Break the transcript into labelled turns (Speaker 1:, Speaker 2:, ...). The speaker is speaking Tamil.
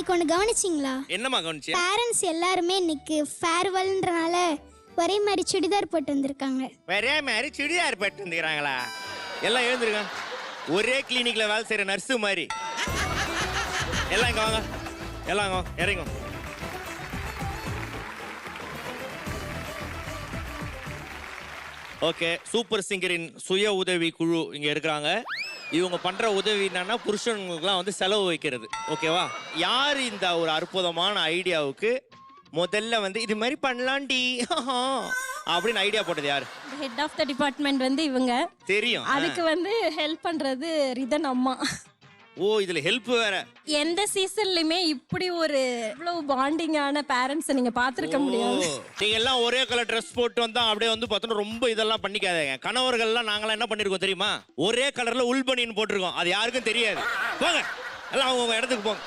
Speaker 1: இன்னைக்கு ஒன்று கவனிச்சிங்களா?
Speaker 2: என்னம்மா கவனிச்சியா?
Speaker 1: பேரண்ட்ஸ் எல்லாருமே இன்னைக்கு ஃபேர்வெல்ன்றனால ஒரே மாதிரி சுடிதார் போட்டு வந்திருக்காங்க.
Speaker 2: ஒரே மாதிரி சுடிதார் பட்டு வந்துக்கிறாங்களா எல்லாம் எழுந்திருங்க. ஒரே கிளினிக்ல வேலை செய்யற நர்ஸு மாதிரி. எல்லாம் இங்க வாங்க. எல்லாம் இங்க வாங்க, இறங்குங்க ஓகே சூப்பர் சிங்கரின் சுய உதவி குழு இங்க இருக்கிறாங்க. இவங்க பண்ற உதவி என்னன்னா புருஷனுங்களுக்குலாம் வந்து செலவு வைக்கிறது. ஓகேவா? யார் இந்த ஒரு அற்புதமான ஐடியாவுக்கு முதல்ல வந்து இது மாதிரி பண்ணலாம்டி அப்படின்னு ஐடியா போட்டது யாரு?
Speaker 3: ஹெட் ஆஃப் த டிபார்ட்மெண்ட் வந்து இவங்க.
Speaker 2: தெரியும்.
Speaker 3: அதுக்கு வந்து ஹெல்ப் பண்றது ரிதன் அம்மா.
Speaker 2: ஓ இதுல ஹெல்ப் வேற.
Speaker 3: எந்த சீசன்லயுமே இப்படி ஒரு இவ்வளவு பாண்டிங்கான பேரண்ட்ஸ் நீங்க பாத்திருக்க முடியாது.
Speaker 2: நீங்க எல்லாம் ஒரே கலர் ட்ரெஸ் போட்டு வந்தா அப்படியே வந்து பார்த்தோன்னா ரொம்ப இதெல்லாம் பண்ணிக்காதீங்க. கணவர்கள்லாம் நாங்களாம் என்ன பண்ணிருக்கோம் தெரியுமா? ஒரே கலர்ல உள் பனியன் போட்டிருக்கோம். அது யாருக்கும் தெரியாது. போங்க. எல்லாம் அவங்க இடத்துக்கு போங்க.